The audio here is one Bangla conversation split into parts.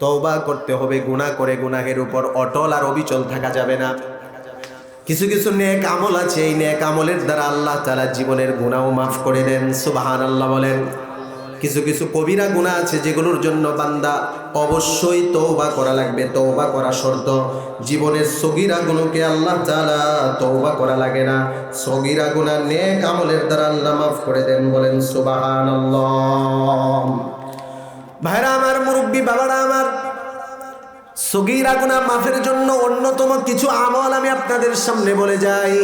তওবা করতে হবে, গুনাহ করে গুনাহের উপর অটল আর অবিচল থাকা যাবে না। কিছু কিছু নেক আমল আছে, এই নেক আমলের দ্বারা আল্লাহ তালা জীবনের গুণাও মাফ করে দেন সুবাহান আল্লাহ বলেন। কিছু কিছু কবিরা গুণা আছে, যেগুলোর জন্য বান্দা অবশ্যই তৌবা করা লাগবে তৌবা করা শর্ত। জীবনের সগিরা গুণকে আল্লাহ তালা তৌবা করা লাগে না। সগিরা গুণা নেক আমলের দ্বারা আল্লাহ মাফ করে দেন বলেন সুবাহান ভাইরা আমার মুরব্বী, বাবারা আমার, সগিরা গুনাহ মাফের জন্য অন্যতম কিছু আমল আমি আপনাদের সামনে বলে যাই।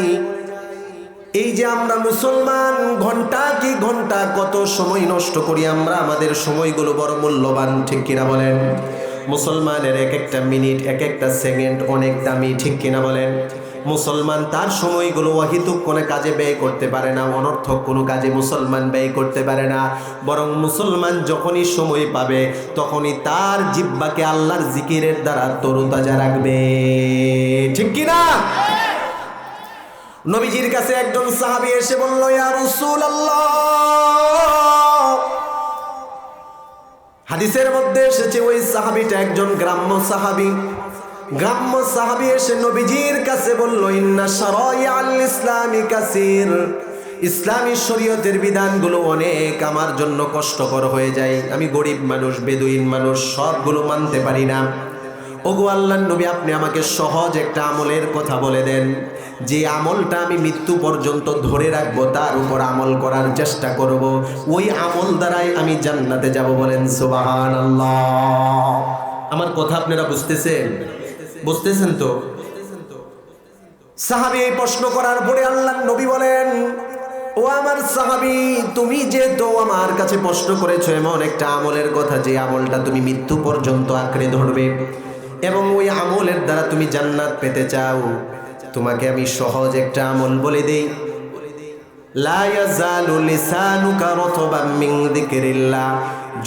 এই যে আমরা মুসলমান, ঘণ্টা কি ঘণ্টা, কত সময় নষ্ট করি আমরা, আমাদের সময়গুলো বড় মূল্যবান, ঠিক কিনা বলেন? মুসলমানের এক একটা মিনিট, এক একটা সেকেন্ড অনেক দামি, ঠিক কিনা বলেন? মুসলমান তার সময়গুলো অহিতুক কোনো কাজে ব্যয় করতে পারে না, অনর্থক কোনো কাজে মুসলমান ব্যয় করতে পারে না। বরং মুসলমান যখনই সময় পাবে, তখনই তার জিব্বাকে আল্লাহর জিকিরের দ্বারা তরুতাজা রাখবে। ঠিক কিনা নবীজির কাছে একজন সাহাবী এসে বলল হাদিসের মধ্যে এসেছে, ওই সাহাবিটা একজন গ্রাম্য সাহাবী। গ্রাম্য সাহাবী এসে নবীজির কাছে বলল, ইন্না শারাইআল ইসলামি কাসির। ইসলামী শরীয়তের বিধানগুলো অনেক আমার জন্য কষ্টকর হয়ে যায়। আমি গরিব মানুষ, বেদুইন মানুষ, সবগুলো মানতে পারি না। ওগো আল্লাহ নবী, আপনি আমাকে সহজ একটা আমলের কথা বলে দেন। যে আমলটা আমি মৃত্যু পর্যন্ত ধরে রাখব, তার উপর আমল করার চেষ্টা করব। ওই আমল দ্বারাই আমি জান্নাতে যাব বলেন সুবাহান আমার কথা আপনারা বুঝতেছেন? বুঝতেছেন তো? সাহাবি এই প্রশ্ন করার পরে আল্লাহ নবী বলেন, ও আমার সাহাবি, তুমি যে তো আমার কাছে প্রশ্ন করেছ, এমন একটা আমলের কথা যে আমলটা তুমি মৃত্যু পর্যন্ত আঁকড়ে ধরবে এবং ওই আমলের দ্বারা তুমি জান্নাত পেতে চাও। তোমাকে আমি সহজ একটা আমল বলে দেই। লা ইয়াজালু লিসানুকা রতবাম মিন যিকরিল্লাহ।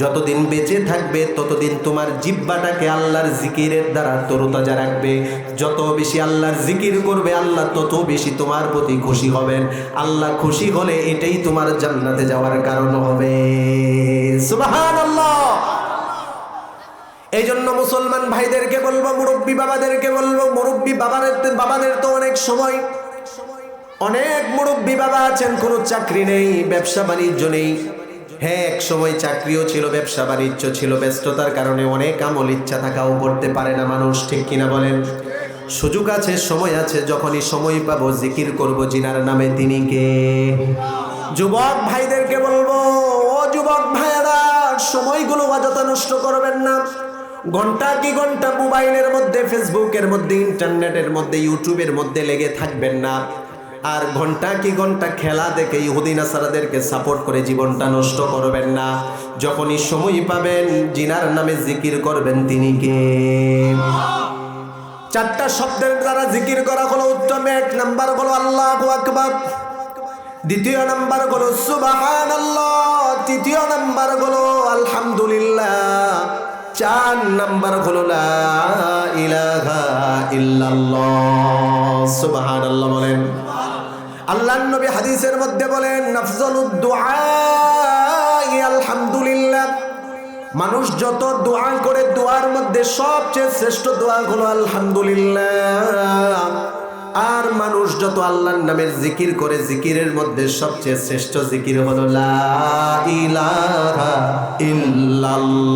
যতদিন বেঁচে থাকবে, ততদিন তোমার জিব্বাটাকে আল্লাহর জিকিরের দ্বারা তরতাজা রাখবে। যত বেশি আল্লাহর জিকির করবে আল্লাহ, তত বেশি তোমার প্রতি খুশি হবেন। আল্লাহ খুশি হলে এটাই তোমার জান্নাতে যাওয়ার কারণ হবে। এই জন্য মুসলমান ভাইদেরকে বলব, মুরব্বী বাবাদেরকে বলব, মুরব্বী বাবাদের বাবাদের তো অনেক সময়, অনেক মুরব্বী বাবা আছেন, কোনো চাকরি নেই, ব্যবসা বাণিজ্য নেই। হ্যাঁ এক সময় চাকরিও ছিল, ব্যবসা বাণিজ্য ছিল, ব্যস্ততার কারণে অনেক আমল ইচ্ছা থাকাও করতে পারে না মানুষ, ঠিক কিনা বলেন? সুযোগ আছে, সময় আছে, যখনই সময় পাবো, জিকির করব, জিনার নামে তিনি কে? যুবক ভাইদেরকে বলব, ও যুবক ভাইয়েরা, সময়গুলো অযথা নষ্ট করবেন না। ঘণ্টা কি ঘণ্টা মোবাইলের মধ্যে, ফেসবুকের মধ্যে, ইন্টারনেটের মধ্যে, ইউটিউবের মধ্যে লেগে থাকবেন না। আর ঘণ্টা কি ঘণ্টা খেলা দেখে ইহুদি নাসারাদেরকে সাপোর্ট করে জীবনটা নষ্ট করবেন না। যখনই সময় পাবেন, জিনার নামে জিকির করবেন তিনি কে? চারটা শব্দের দ্বারা জিকির করা হলো উত্তম, এক নাম্বার হলো আল্লাহ আকবার। দ্বিতীয় নাম্বার হলো সুবাহান তৃতীয় নাম্বার হলো আলহামদুলিল্লাহ। চার নাম্বার হলো ইলাহা ইল্লাল্লাহ। সুবহানাল্লাহ বলেন। আল্লাহ নবী হাদিসের মধ্যে বলেন আলহামদুলিল্লাহ। মানুষ যত দোয়া করে দোয়ার মধ্যে সবচেয়ে শ্রেষ্ঠ দোয়া হলো আলহামদুলিল্লাহ। আর মানুষ যত আল্লাহর নামের জিকির করে, জিকিরের মধ্যে সবচেয়ে শ্রেষ্ঠ জিকির হলো লা ইলাহা ইল্লাল্লাহ।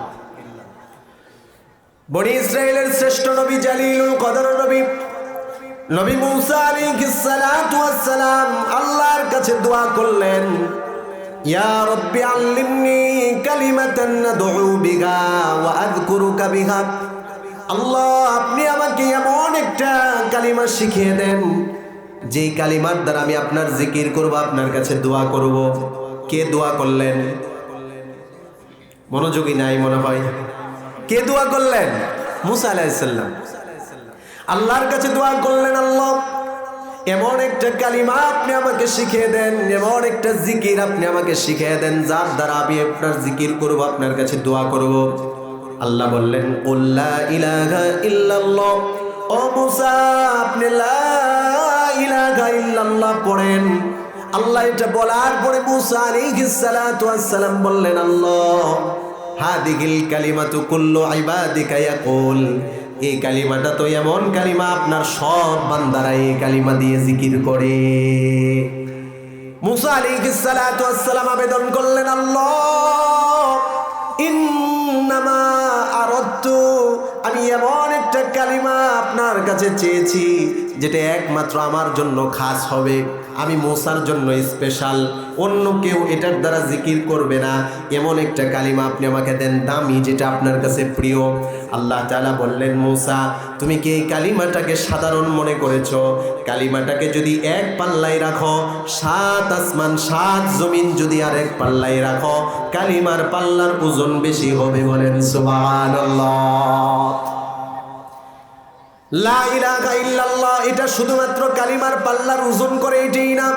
বনি ইসরায়েলের শ্রেষ্ঠ নবী জালিলুল কদর নবী। নবী মুসা আলাইহিস সালাতু ওয়াস সালাম আল্লাহর কাছে দোয়া করলেন, ইয়া রব্বি আল্লিমনি কালিমাতান নাদউ বিহা ওয়া আযকুরুকা বিহা। আল্লাহ, আপনি আমাকে এমন একটা কালিমা শিখিয়ে দেন, যেই কালিমার দ্বারা আমি আপনার জিকির করব, আপনার কাছে দোয়া করব। কে দোয়া করলেন? মনোযোগী নাই মনে হয়? কে দোয়া করলেন? মুসা আলাইসাল্লাম আল্লাহর কাছে দোয়া করলেন, আল্লাহ, এমন একটা কালিমা আপনি আমাকে শিখিয়ে দেন, এমন একটা জিকির আপনি আমাকে শিখিয়ে দেন, যার দ্বারা আমি আপনার জিকির করব, আপনার কাছে দোয়া করব। আল্লাহ বললেন উল্লা ইলাহা ইল্লাল্লাহ। ও মুসা, আপনি লা ইলাহা ইল্লাল্লাহ পড়েন। আল্লাহ এটা বলার পরে মুসা আলাইহিস সালাতু ওয়াস সালাম বললেন, আল্লাহ হাদিগিল কালিমাতু কুল্লু ইবাদিকা ইয়াকুল। এই কালিমাটা তো এমন কালিমা, আপনার সব বান্দারা এই কালিমা দিয়ে জিকির করে। মুসা আলাইহিস সালাতু ওয়াস সালাম আবেদন করলেন, আল্লাহ, ইন্নামা আরাদতু, আমি এমন একটা কালিমা আপনার কাছে চেয়েছি, যেটা একমাত্র আমার জন্য খাস হবে। আমি মোসার জন্য স্পেশাল অন্য কেউ এটার দ্বারা জিকির করবে না। এমন একটা কালিমা আপনি আমাকে দেন দামি, যেটা আপনার কাছে প্রিয়। আল্লাহ তাআলা বললেন, মোসা, তুমি কি এই কালিমাটাকে সাধারণ মনে করেছ? কালিমাটাকে যদি এক পাল্লায় রাখো, সাত আসমান, সাত জমিন যদি আর এক পাল্লায় রাখো, কালিমার পাল্লার ওজন বেশি হবে বলেন সুবহানাল্লাহ। লা ইলাহা ইল্লাল্লাহ, এটা শুধুমাত্র কালিমার পাল্লার ওজন করে এটাই না।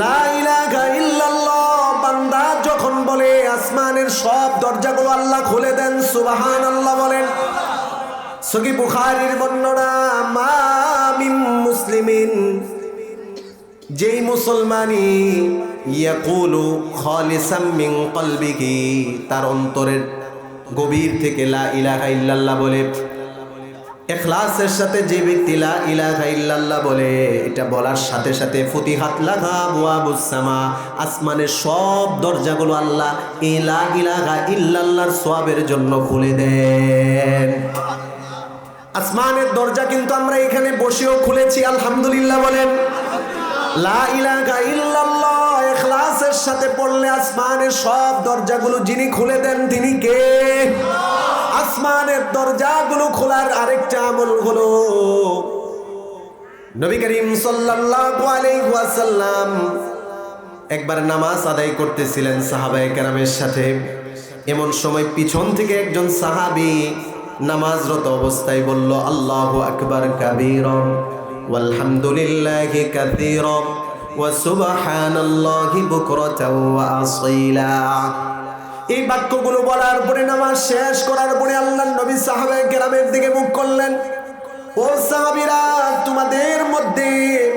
লা ইলাহা ইল্লাল্লাহ, বান্দা যখন বলে আসমানের সব দরজাগুলো আল্লাহ খুলে দেন, সুবহানাল্লাহ বলেন। সগি বুখারীর বর্ণনা, মা মিন মুসলিমিন, যেই মুসলমানই ইয়াকুলু খালিসাম মিন কলবিহি, তার অন্তরের গভীর থেকে লা ইলাহা ইল্লাল্লাহ বলে এখলাসের সাথে যে ব্যক্তি লা ইলাহা ইল্লাল্লাহ বলে, এটা বলার সাথে সাথে ফতিহাত লাগা মুআবুসামা আসমানের সব দরজাগুলো আল্লাহ এই লা ইলাহা ইল্লাল্লাহর সোয়াবের জন্য খুলে দেন। আসমানের দরজা কিন্তু আমরা এখানে বসেও খুলেছি, আলহামদুলিল্লাহ বলেন। লা ইলাহা ইল্লাল্লাহ ইখলাসের সাথে পড়লে আসমানের সব দরজাগুলো যিনি খুলে দেন তিনি কে? আসমানের দরজাগুলো খোলার আরেকটা আমল হলো, নবী করিম সাল্লাল্লাহু আলাইহি ওয়াসাল্লাম একবার নামাজ আদায় করতেছিলেন সাহাবায়ে কেরামের সাথে। এমন সময় পিছন থেকে একজন সাহাবী নামাজরত অবস্থায় বলল, আল্লাহু আকবার কাবীরা ওয়ালহামদুলিল্লাহি কাসীরা ওয়া বুকরাতাও ওয়া এই বাক্যগুলো বলার পরে নামাজ শেষ করার পরে আল্লাহ নবী সাহাবায়ে কেরামের দিকে মুখ করলেন। ও সাহাবীরা, তোমাদের মধ্যে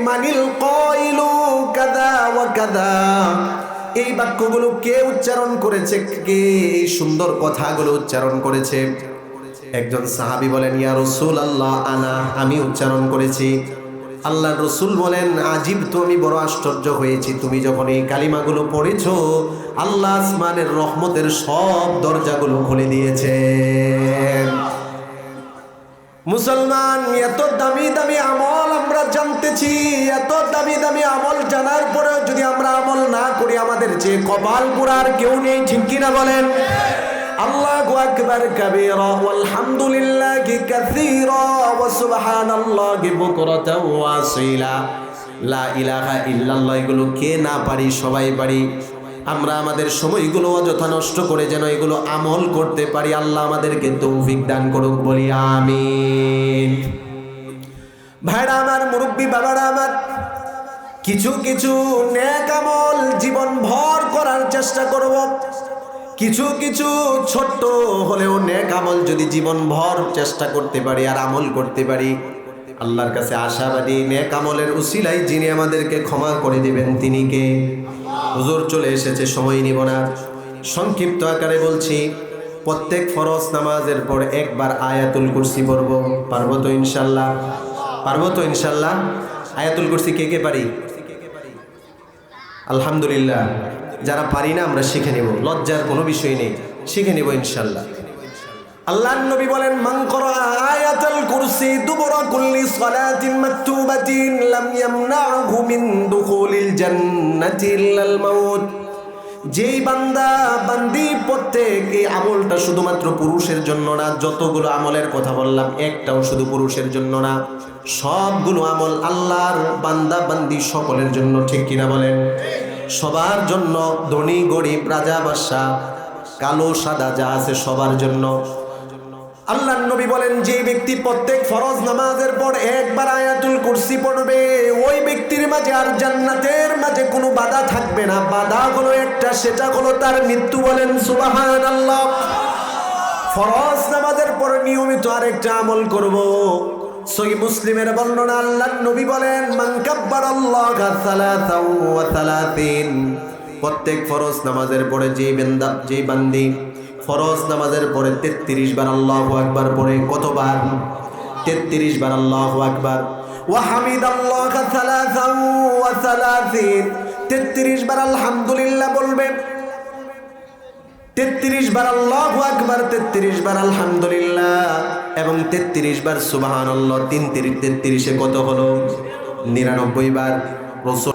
মানিল কইলু কাদা ওয়া কাদা? এই বাক্যগুলো কে উচ্চারণ করেছে? কে এই সুন্দর কথাগুলো উচ্চারণ করেছে? একজন সাহাবী বলেন, ইয়া রসুল আল্লাহ আনা, আমি উচ্চারণ করেছি। আল্লাহ রসুল বলেন, আজিব তো আমি বড় আশ্চর্য হয়েছি। তুমি যখন এই কালিমাগুলো পড়েছ, আল্লাহ আসমানের রহমতের সব দরজাগুলো খুলে দিয়েছে মুসলমান, এত দামি দামি আমল আমরা জানতেছি, এত দামি দামি আমল জানার পরেও যদি আমরা আমল না করি, আমাদের যে কপাল পুরার কেউ নেই, ঠিক কিনা বলেন? আল্লাহু আকবার কাবীরা, ওয়ালহামদুলিল্লাহি কাসীরা, ওয়া সুবহানাল্লাহি বুকরাতাও ওয়া আসীলা লা ইলাহা ইল্লাল্লাহ, এগুলো কে না পারি, সবাই পারি। আমরা আমাদের সময়গুলো অযথা নষ্ট করে যেন এগুলো আমল করতে পারি। আল্লাহ আমাদেরকে তৌফিক দান করুক, বলি আমিন। ভাইরা আমার, মুরব্বী বাবারা আমার, কিছু কিছু নেক আমল জীবন ভর করার চেষ্টা করব। কিছু কিছু ছোট্ট হলেও নেক আমল যদি জীবন ভর চেষ্টা করতে পারি আর আমল করতে পারি, আল্লাহর কাছে আশাবাদী নেক আমলের উসিলাই যিনি আমাদেরকে ক্ষমা করে দিবেন, তিনি কে? হুজুর চলে এসেছে, সময় নিব না। সংক্ষিপ্ত আকারে বলছি, প্রত্যেক ফরজ নামাজের পর একবার আয়াতুল কুরসি পড়ব, পারব তো ইনশাল্লাহ? পারব তো ইনশাল্লাহ? আয়াতুল কুরসি কে কে পারি? আলহামদুলিল্লাহ। যারা পারি না, আমরা শিখে নেব। লজ্জার কোনো বিষয় নেই। শিখে নেব ইনশাল্লাহ। আল্লাহ নবী বলেন, মান করা আয়াতুল কুরসি দুবরা কুল্লি সালাতিন মাকতুবাতিন লাম ইয়ামনাহু মিন দুখুলিল জান্নাতি ইল্লাল মাউত। যেই বান্দা বান্দি প্রত্যেক এই আমলটা শুধুমাত্র পুরুষের জন্য না, যতগুলো আমলের কথা বললাম, একটাও শুধু পুরুষের জন্য না, সবগুলো আমল আল্লাহর বান্দা বান্দি সকলের জন্য, ঠিক কিনা বলেন? সবার জন্য ধনী, গরিব, রাজা বাদশাহ কালো, সাদা, যা আছে সবার জন্য। আল্লাহ নবী বলেন, যে ব্যক্তি প্রত্যেক ফরজ নামাজের পর একবার আয়াতুল কুরসি পড়বে, ওই ব্যক্তির মাঝে আর জান্নাতের মাঝে কোনো বাধা থাকবে না। বাধা হলো একটা, সেটা হলো তার মৃত্যু বলেন সুবাহান আল্লাহ ফরজ নামাজের পর নিয়মিত আরেকটা আমল করব। সহি মুসলিমের বর্ণনা আল্লাহ নবী বলেন, মান কাব্বার আল্লাহ প্রত্যেক ফরজ নামাজের পরে যে বেন্দা, যে বান্দি ফরজ নামাজের পরে তেত্রিশ বার আল্লাহ আকবার পরে কতবার? তেত্রিশ বার আল্লাহ আকবার। ওয়া হামিদ আল্লাহ তেত্রিশ বার আলহামদুলিল্লাহ বলবেন তেত্রিশ বার আল্লাহ আকবার, তেত্রিশ বার আলহামদুলিল্লাহ এবং তেত্রিশ বার আল্লাহ তিন তিরিশ, তেত্রিশে কত হলো? নিরানব্বই বার।